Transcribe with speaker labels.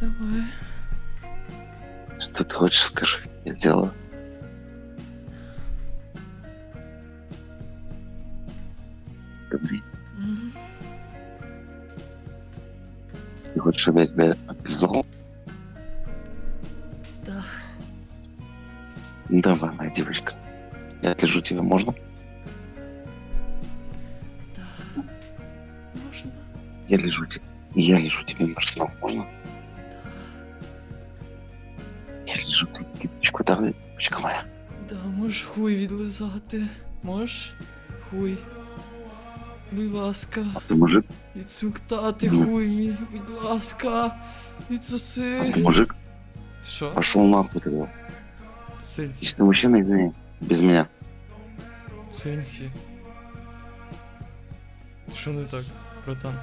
Speaker 1: Давай.
Speaker 2: Что ты хочешь, скажи. Я сделаю. Говори.
Speaker 1: Мгм.
Speaker 2: Ты хочешь, чтобы я тебя обвязал?
Speaker 1: Да.
Speaker 2: Давай, моя девочка. Я отлежу тебя, можно?
Speaker 1: Да. Можно?
Speaker 2: Я лежу тебе. Я лежу тебе на штанах, можно? Я лежу тебе киточку, да, девочка моя?
Speaker 1: Да, можеш хуй відлизати. Можеш? Хуй. Будь ласка.
Speaker 2: А ты мужик?
Speaker 1: Відсмоктати
Speaker 2: Ну.
Speaker 1: хуй мій, будь ласка.
Speaker 2: А
Speaker 1: Відсоси.
Speaker 2: ты мужик?
Speaker 1: Що?
Speaker 2: Пошел нахуй тогда.
Speaker 1: В сенсі?
Speaker 2: Если ты мужчина, извини. Без меня.
Speaker 1: В сенсі? Що не так, братан?